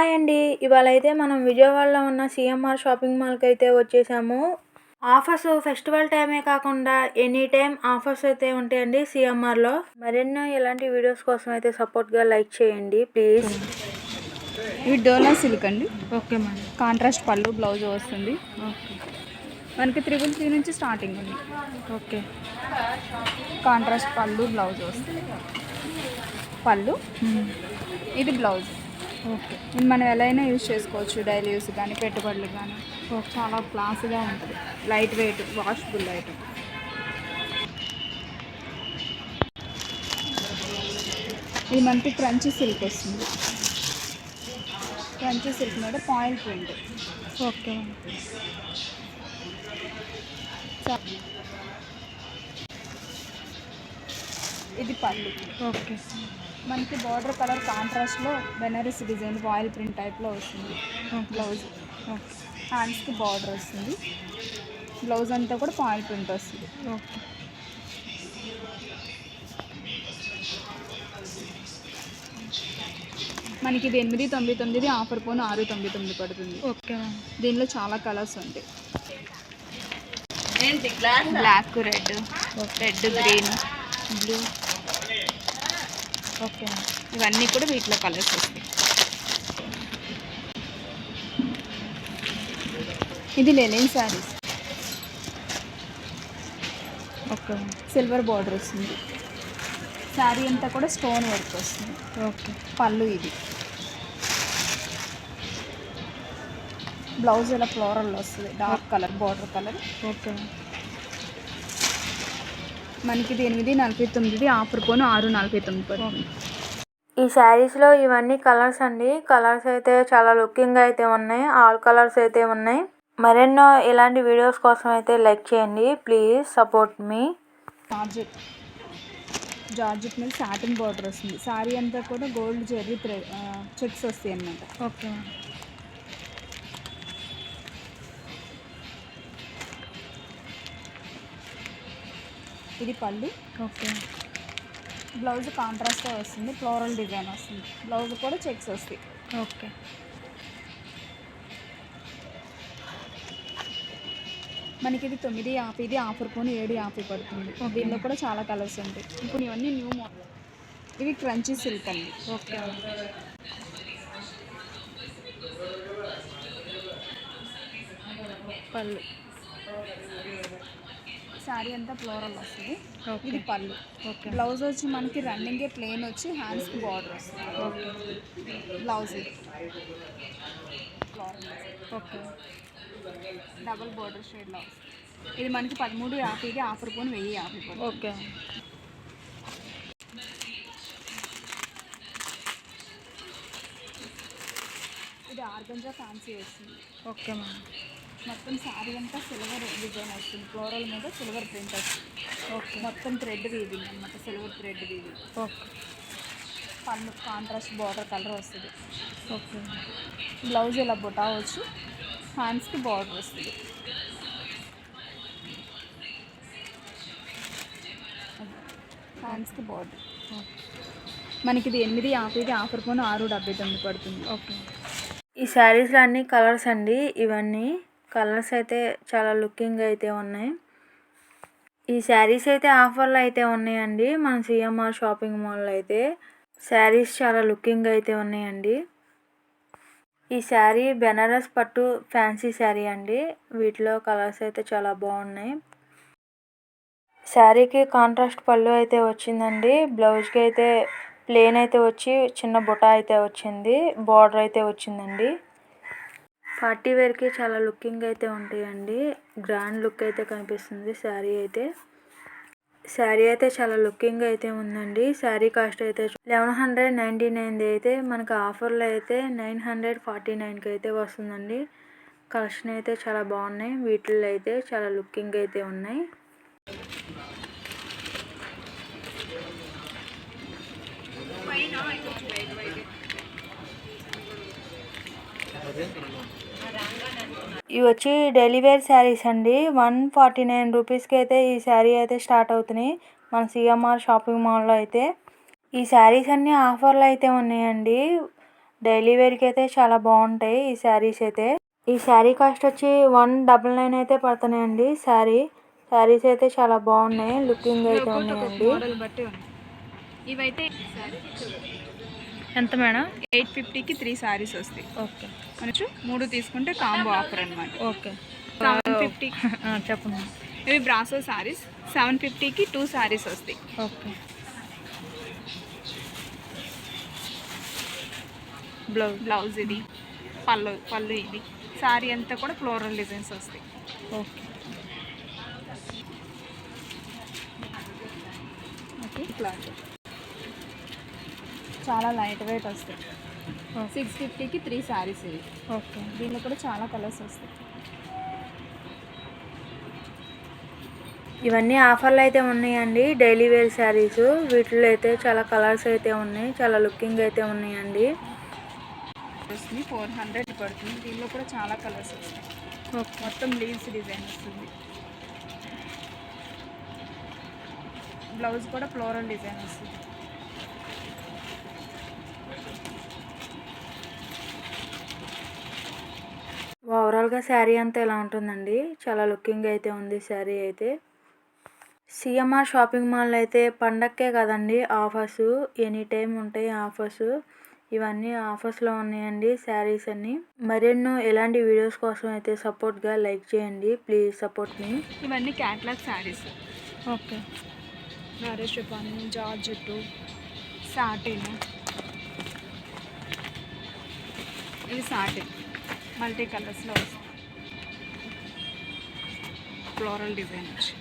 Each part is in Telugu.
హాయ్ అండి. ఇవాళ అయితే మనం విజయవాడలో ఉన్న సిఎంఆర్ షాపింగ్ మాల్కి అయితే వచ్చేసాము. ఆఫర్స్ ఫెస్టివల్ టైమే కాకుండా ఎనీ టైం ఆఫర్స్ అయితే ఉంటాయండి సిఎంఆర్లో. మరెన్నో ఇలాంటి వీడియోస్ కోసం అయితే సపోర్ట్గా లైక్ చేయండి ప్లీజ్. ఇవి డోలా సిల్క్ అండి. Okay madam. Contrast pallu blouse వస్తుంది. ఓకే. మనకి త్రిబుల్ త్రీ నుంచి స్టార్టింగ్ ఉంది. ఓకే. కాంట్రాస్ట్ పళ్ళు బ్లౌజ్ వస్తుంది. పళ్ళు. ఇది బ్లౌజ్. ఓకే. ఇది మనం ఎలా అయినా యూజ్ చేసుకోవచ్చు డైలీ యూస్ కానీ పెట్టుబడులు కానీ. చాలా క్లాస్గా ఉంటుంది. లైట్ వెయిట్ వాషబుల్ ఐటమ్ ఇది మనకి క్రంచీ సిల్క్ వస్తుంది. క్రంచీ సిల్క్ మీద పాయిల్ ప్రింట్. ఓకే. ఇది పళ్ళు. ఓకే. మనకి బార్డర్ కలర్ కాంట్రాస్ట్లో బెనారస్ డిజైన్ ఆయిల్ ప్రింట్ టైప్లో వస్తుంది. బ్లౌజ్ ఓకే హ్యాండ్స్కి బార్డర్ వస్తుంది. బ్లౌజ్ అంతా కూడా పాయిల్ ప్రింట్ వస్తుంది. ఓకే మనకి ఇది ఎనిమిది తొమ్మిది తొమ్మిది ఆఫర్ పోను ఆరు తొమ్మిది తొమ్మిది పడుతుంది. ఓకే మ్యామ్ దీనిలో చాలా కలర్స్ ఉంటాయి. Black red red green blue okay ఇవన్నీ కూడా వీటిలో కలర్స్ వస్తాయి. ఇది linen saris. Okay silver border వస్తుంది. శారీ అంతా కూడా స్టోన్ వర్క్ వస్తుంది. ఓకే. పళ్ళు ఇది. బ్లౌజ్ ఇలా ఫ్లోరల్ వస్తుంది. Dark colour border colour. Okay మనకి ఇది ఎనిమిది నలభై తొమ్మిది ఆఫర్ పోను ఆరు నలభై తొమ్మిది పడుతుంది. ఈ శారీస్లో ఇవన్నీ కలర్స్ అండి. కలర్స్ అయితే చాలా లుకింగ్ అయితే ఉన్నాయి. ఆల్ కలర్స్ అయితే ఉన్నాయి. మరెన్నో ఇలాంటి వీడియోస్ కోసం అయితే లైక్ చేయండి. Please support me. Georgette. Georgette మీద సాటిన్ బార్డర్ వస్తుంది. శారీ అంతా కూడా గోల్డ్ జెర్రీ చెక్స్ వస్తాయి అన్నమాట. ఓకే. ఇది పళ్ళు. ఓకే. బ్లౌజ్ కాంట్రాస్ట్గా వస్తుంది ఫ్లోరల్ డిజైన్ వస్తుంది. బ్లౌజ్ కూడా చెక్స్ వస్తాయి. ఓకే. మనకి ఇది తొమ్మిది యాభై ఇది ఆఫర్ పోను ఏడు యాభై పడుతుంది. దీనిలో కూడా చాలా కలర్స్ ఉంటాయి. ఇప్పుడు ఇవన్నీ న్యూ మోడల్ ఇవి క్రంచీ సిల్క్ అండి. ఓకే. పళ్ళు. శారీ అంతా ఫ్లోరల్ వస్తుంది. ఇది పళ్ళు. ఓకే. బ్లౌజ్ వచ్చి మనకి రన్నింగే ప్లెయిన్ వచ్చి హ్యాండ్స్కి బార్డర్ వస్తుంది. ఓకే. బ్లౌజ్ ఇది. ఓకే. డబుల్ బార్డర్ షేడ్లో వస్తుంది. ఇది మనకి పదమూడు యాభైకి ఆఫర్ పోను వెయ్యి యాభై ఓకే. ఇది ఆర్గంజా ఫ్యాన్సీ వస్తుంది. Okay ma'am. మొత్తం శారీ అంతా సిల్వర్ డిజైన్ వస్తుంది. ఫ్లోరల్ మీద సిల్వర్ ప్రింట్ వస్తుంది. ఓకే. మొత్తం థ్రెడ్ వీవింగ్ అనమాట silver thread weaving okay. Pallu contrast border colour వస్తుంది. ఓకే. బ్లౌజ్ ఇలా బుటా వచ్చి హ్యాండ్స్కి బార్డర్ వస్తుంది. హ్యాండ్స్కి బార్డర్. మనకి ఇది ఎనిమిది యాభైకి ఆఫర్ పోను ఆరు డెబ్బై తొమ్మిది పడుతుంది. ఓకే. ఈ శారీస్లో అన్ని కలర్స్ అండి ఇవన్నీ కలర్స్ అయితే చాలా లుకింగ్ అయితే ఉన్నాయి. ఈ శారీస్ అయితే ఆఫర్లో అయితే ఉన్నాయండి. మన సిఎంఆర్ షాపింగ్ మాల్లో అయితే శారీస్ చాలా లుకింగ్ అయితే ఉన్నాయండి. ఈ శారీ బెనారస్ పట్టు ఫ్యాన్సీ శారీ అండి. వీటిలో కలర్స్ అయితే చాలా బాగున్నాయి. శారీకి కాంట్రాస్ట్ పళ్ళు అయితే వచ్చిందండి. బ్లౌజ్కి అయితే ప్లేన్ అయితే వచ్చి చిన్న బుటా అయితే వచ్చింది. బార్డర్ అయితే వచ్చిందండి. పార్టీ వేర్కి చాలా లుకింగ్ అయితే ఉంటాయండి. గ్రాండ్ లుక్ అయితే కనిపిస్తుంది శారీ అయితే. శారీ అయితే చాలా లుకింగ్ అయితే ఉందండి. శారీ కాస్ట్ అయితే లెవెన్ హండ్రెడ్ నైంటీ నైన్ది అయితే మనకు ఆఫర్లో అయితే నైన్ హండ్రెడ్ ఫార్టీ నైన్కి అయితే వస్తుందండి. కలెక్షన్ అయితే చాలా బాగున్నాయి. వీటిల్లో అయితే చాలా లుకింగ్ అయితే ఉన్నాయి. ఇవి వచ్చి డైలీ వేర్ శారీస్ అండి. వన్ ఫార్టీ నైన్ రూపీస్కి అయితే ఈ శారీ అయితే స్టార్ట్ అవుతున్నాయి. మన సిఎంఆర్ షాపింగ్ మాల్లో అయితే. ఈ శారీస్ అన్నీ ఆఫర్లు అయితే ఉన్నాయండి. డైలీ వేర్కి అయితే చాలా బాగుంటాయి ఈ శారీస్ అయితే. ఈ శారీ కాస్ట్ వచ్చి వన్ డబల్ నైన్ అయితే పడుతున్నాయండి శారీ. శారీస్ అయితే చాలా బాగున్నాయి. లుకింగ్ అయితే ఉన్నాయండి. ఇవైతే ఎంత మేడం? ఎయిట్ ఫిఫ్టీకి త్రీ శారీస్ వస్తాయి. ఓకే. మనకు మూడు తీసుకుంటే కాంబో ఆఫర్ అనమాట ఓకే. సెవెన్ ఫిఫ్టీ చెప్పండి ఇవి బ్రాసో శారీస్ సెవెన్ ఫిఫ్టీకి టూ శారీస్ వస్తాయి. ఓకే. బ్లౌజ్ బ్లౌజ్ ఇది పళ్ళు పళ్ళు ఇది. శారీ అంతా కూడా ఫ్లోరల్ డిజైన్స్ వస్తాయి. ఓకే. ఓకే క్లాత్ చాలా లైట్ వెయిట్ వస్తాయి. సిక్స్ ఫిఫ్టీకి త్రీ శారీస్ ఇవి. ఓకే. దీనిలో కూడా చాలా కలర్స్ వస్తాయి. ఇవన్నీ ఆఫర్లు అయితే ఉన్నాయండి. డైలీ వేర్ శారీస్ వీటిలో అయితే చాలా కలర్స్ అయితే ఉన్నాయి. చాలా లుకింగ్ అయితే ఉన్నాయండి. వస్తుంది ఫోర్ హండ్రెడ్ పడుతుంది. దీనిలో కూడా చాలా కలర్స్ వస్తాయి. ఓకే. మొత్తం లీవ్స్ డిజైన్ వస్తుంది. బ్లౌజ్ కూడా ఫ్లోరల్ డిజైన్ వస్తుంది. ఓవరాల్గా శారీ అంతా ఇలా ఉంటుందండి? చాలా లుకింగ్ అయితే ఉంది శారీ అయితే. సిఎంఆర్ షాపింగ్ మాల్ అయితే పండక్కే కదండి ఆఫర్స్. ఎనీ టైం ఉంటాయి ఆఫర్స్. ఇవన్నీ ఆఫర్స్లో ఉన్నాయండి శారీస్ అన్నీ. మరెన్నో ఎలాంటి వీడియోస్ కోసం అయితే సపోర్ట్గా లైక్ చేయండి. Please support me. ఇవన్నీ క్యాట్లాగ్ శారీస్. ఓకే. నరేష్ పని జార్జెట్ సాటిన్. ఇది సాటిన్. మల్టీ కలర్స్లో వస్తుంది ఫ్లోరల్ డిజైన్ వచ్చి.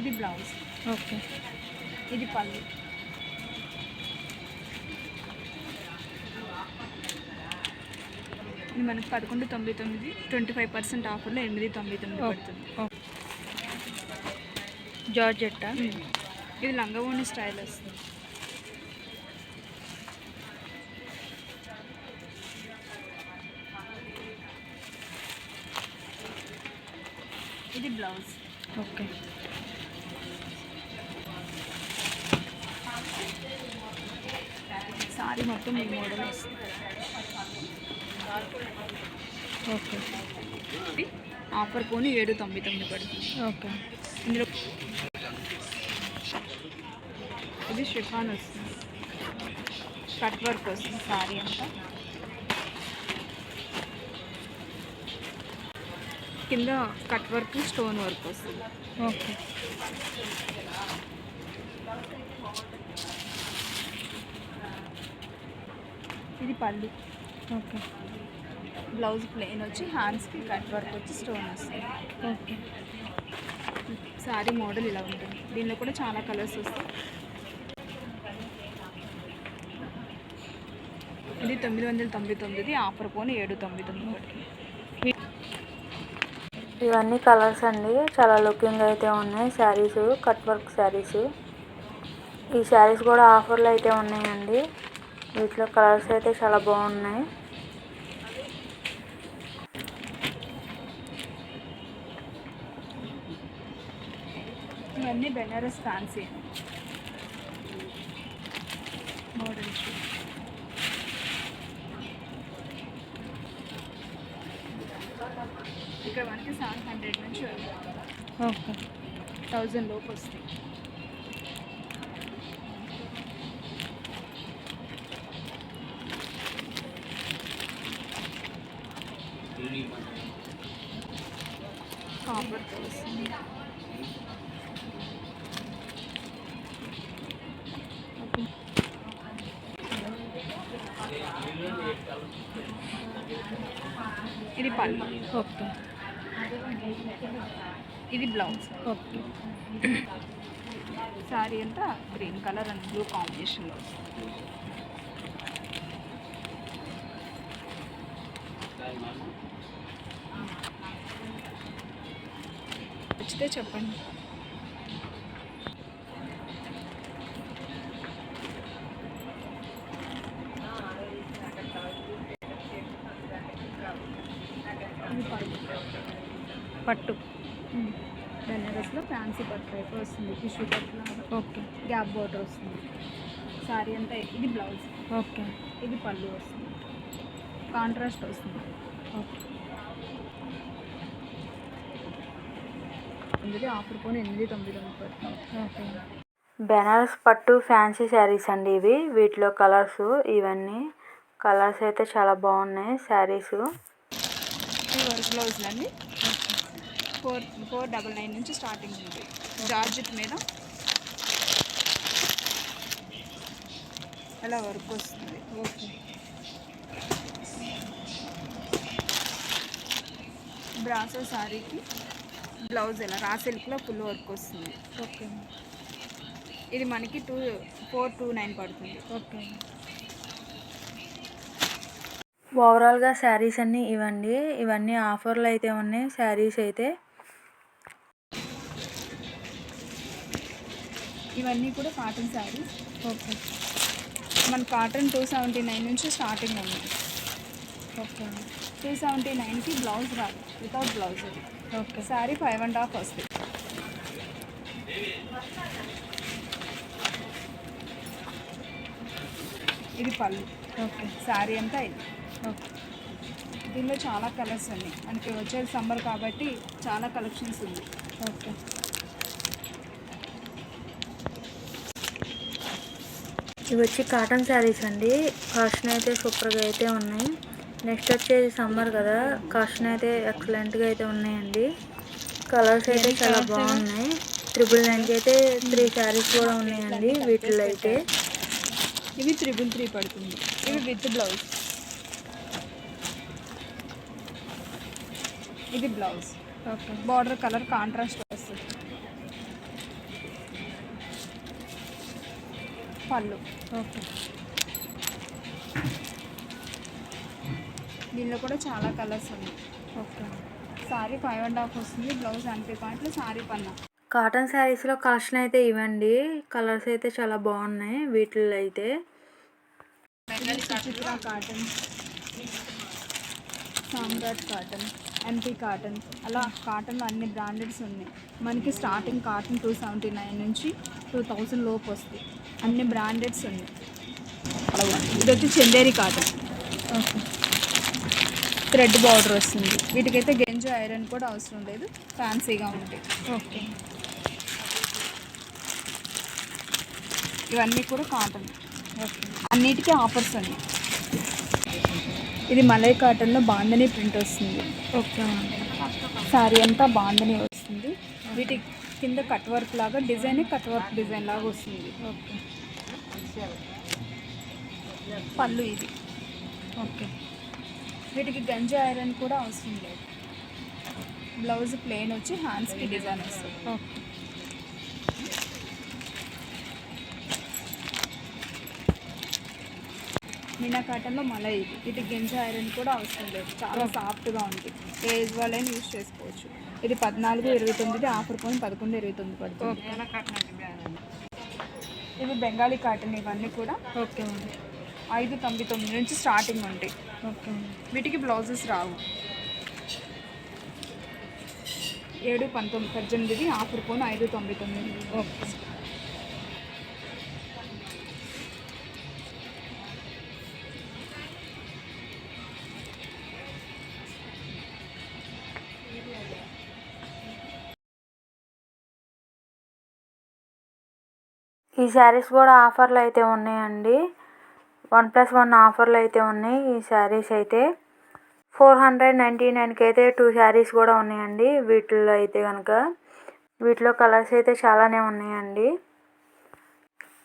ఇది బ్లౌజ్. ఓకే. ఇది పళ్ళు. ఇది మనకి పదకొండు తొంభై తొమ్మిది ట్వంటీ ఫైవ్ పర్సెంట్ ఆఫర్లో ఎనిమిది తొంభై తొమ్మిది పడుతుంది. జార్జెట్టా? ఇది లంగవోని స్టైల్ వస్తుంది ఇది బ్లౌజ్. ఓకే. సారీ మొత్తం ఈ మోడల్ ఓకే. ఇది ఆఫర్ పోను ఏడు తొంభై తొమ్మిది పడుతుంది. ఓకే. ఇందులో ఇది షిఫాన్ వస్తుంది. కట్ వర్క్ వస్తుంది సారీ అంతా. కింద కట్ వర్క్ స్టోన్ వర్క్ వస్తుంది. ఓకే. ఇది పళ్ళు. ఓకే. బ్లౌజ్ ప్లెయిన్ వచ్చి హ్యాండ్స్కి కట్ వర్క్ వచ్చి స్టోన్ వస్తుంది. ఓకే. సారీ మోడల్ ఇలా ఉంటుంది. దీనిలో కూడా చాలా కలర్స్ వస్తాయి. ఇది తొమ్మిది వందల తొంభై తొమ్మిది ఆఫర్ పోను ఏడు తొంభై తొమ్మిది పడుతుంది ఇవన్నీ కలర్స్ అండి. చాలా లుకింగ్ అయితే ఉన్నాయి. Saris cut work saris. ఈ శారీస్ కూడా ఆఫర్లు అయితే ఉన్నాయండి. వీటిలో కలర్స్ అయితే చాలా బాగున్నాయి. ఇవన్నీ బెనారస్ ఫ్యాన్సీ మోడల్స్. ఇక్కడ మనకి సెవెన్ హండ్రెడ్ నుంచి ఓకే. థౌజండ్ లోపు వస్తాయి. కాపర్ వస్తుంది. ఇది పళ్ళు ఓకే. ఇది బ్లౌజ్. ఓకే. శారీ అంతా గ్రీన్ కలర్ అండ్ బ్లూ కాంబినేషన్లో వచ్చితే చెప్పండి. టైప్ వస్తుంది టిష్యూ పట్టు లాగా. ఓకే. గ్యాప్ బోర్డర్ వస్తుంది. సారీ అంతా ఇది బ్లౌజ్ ఓకే. ఇది పళ్ళు వస్తుంది. కాంట్రాస్ట్ వస్తుంది. ఓకే. ఇందులో ఆఫర్ కొని ఎనిమిది తొమ్మిది పడుతుంది ఓకే. బెనారస్ పట్టు ఫ్యాన్సీ శారీస్ అండి ఇవి. వీటిలో కలర్స్ ఇవన్నీ. కలర్స్ అయితే చాలా బాగున్నాయి శారీస్. ఈ వర్క్ బ్లౌజులు అండి ఫోర్ ఫోర్ డబల్ నైన్ నుంచి స్టార్టింగ్ జార్జెట్ మీద. అలా వర్క్ వస్తుంది. ఓకే. బ్రాసో శారీకి బ్లౌజ్ ఎలా? రా సిల్క్లో ఫుల్ వర్క్ వస్తుంది. ఓకే. ఇది మనకి టూ ఫోర్ టూ నైన్ పడుతుంది. ఓకే. ఓవరాల్గా శారీస్ అన్నీ ఇవ్వండి. ఇవన్నీ ఆఫర్లు అయితే ఉన్నాయి. శారీస్ అయితే ఇవన్నీ కూడా కాటన్ శారీస్ ఓకే మన కాటన్ టూ సెవెంటీ నైన్ నుంచి స్టార్టింగ్ ఉంది ఓకే టూ సెవెంటీ నైన్కి బ్లౌజ్ రాదు. వితౌట్ బ్లౌజ్ అది. Okay sari five and half వస్తుంది ఇది పళ్ళు. ఓకే శారీ అంతా ఇది. ఓకే దీనిలో చాలా కలర్స్ ఉన్నాయి. మనకి వచ్చేది సమ్మర్ కాబట్టి చాలా కలెక్షన్స్ ఉంది ఓకే ఇవి వచ్చి కాటన్ శారీస్ అండి. కాషన్ అయితే సూపర్గా అయితే ఉన్నాయి. నెక్స్ట్ వచ్చేది సమ్మర్ కదా కాషన్ అయితే ఎక్సలెంట్గా అయితే ఉన్నాయండి. కలర్స్ అయితే చాలా బాగున్నాయి. ట్రిపుల్ నైన్కి అయితే త్రీ శారీస్ కూడా ఉన్నాయండి వీటిలో అయితే. ఇవి త్రిబుల్ త్రీ పడుతుంది. ఇవి విత్ బ్లౌజ్. ఇది blouse. Okay. Border colour contrast pallu. Okay. దీనిలో కూడా చాలా కలర్స్ ఉన్నాయి. Okay. Sari five and half వస్తుంది బ్లౌజ్ ఎనభై పాయింట్లు సారీ పన్నా. కాటన్ శారీస్లో కాషన్ అయితే ఇవ్వండి. కలర్స్ అయితే చాలా బాగున్నాయి వీటిల్లో అయితే. Cotton. Samrat cotton MP cotton. అలా కాటన్లో అన్ని బ్రాండెడ్స్ ఉన్నాయి. మనకి starting cotton two seventy nine నుంచి టూ థౌజండ్ లోపు వస్తాయి అన్ని బ్రాండెడ్స్ ఉన్నాయి. ఇది వచ్చి Chanderi cotton. Okay thread border వస్తుంది. వీటికైతే గెంజు ఐరన్ కూడా అవసరం లేదు. ఫ్యాన్సీగా ఉంటాయి. ఓకే. ఇవన్నీ కూడా కాటన్. ఓకే. అన్నిటికీ ఆఫర్స్ ఉన్నాయి. ఇది మలై కాటన్లో బాందని ప్రింట్ వస్తుంది. ఓకే. శారీ అంతా బాందని వస్తుంది. వీటి కింద కట్ వర్క్ లాగా డిజైన్ కట్ వర్క్ డిజైన్ లాగా వస్తుంది. ఓకే. పళ్ళు ఇది. ఓకే. వీటికి గంజి ఐరన్ కూడా అవసరం లేదు. బ్లౌజ్ ప్లెయిన్ వచ్చి హ్యాండ్స్కి డిజైన్ వస్తుంది. ఓకే. మీనా కాటన్లో మలై ఇది వీటికి గంజి ఐరన్ కూడా అవసరం లేదు. చాలా సాఫ్ట్గా ఉంది ఏజ్ వాళ్ళైనా యూస్ చేసుకోవచ్చు. ఇది పద్నాలుగు ఇరవై తొమ్మిది ఆఫర్ పోయి పదకొండు ఇరవై తొమ్మిది పడుతుంది. ఇవి బెంగాలీ కాటన్ ఇవన్నీ కూడా ఓకే అండి. ఐదు తొమ్మిది తొమ్మిది నుంచి స్టార్టింగ్ ఉంటాయి. ఓకే వీటికి బ్లౌజెస్ రావు. ఏడు పంతొమ్మిది పద్దెనిమిది ఆఫర్ పోను ఐదు తొంభై తొమ్మిది. ఓకే. ఈ శారీస్ కూడా ఆఫర్లు అయితే ఉన్నాయండి. వన్ ప్లస్ వన్ ఆఫర్లు అయితే ఉన్నాయి ఈ శారీస్ అయితే. ఫోర్ హండ్రెడ్ నైంటీ నైన్కి అయితే టూ శారీస్ కూడా ఉన్నాయండి. వీటిల్లో అయితే కనుక వీటిలో కలర్స్ అయితే చాలానే ఉన్నాయండి.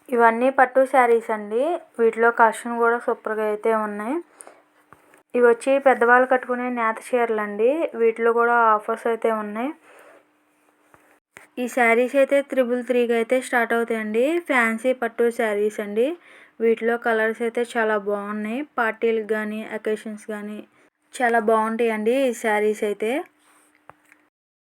ఇవన్నీ పట్టు శారీస్ అండి. వీటిలో కలెక్షన్ కూడా సూపర్గా అయితే ఉన్నాయి. ఇవి వచ్చి పెద్దవాళ్ళు కట్టుకునే నేత చీరలు అండి వీటిలో కూడా ఆఫర్స్ అయితే ఉన్నాయి. ఈ శారీస్ అయితే త్రిబుల్ త్రీకి అయితే స్టార్ట్ అవుతాయండి. ఫ్యాన్సీ పట్టు శారీస్ అండి. వీటిలో కలర్స్ అయితే చాలా బాగున్నాయి. పార్టీలకు కానీ అకేషన్స్ కానీ చాలా బాగుంటాయండి ఈ శారీస్ అయితే.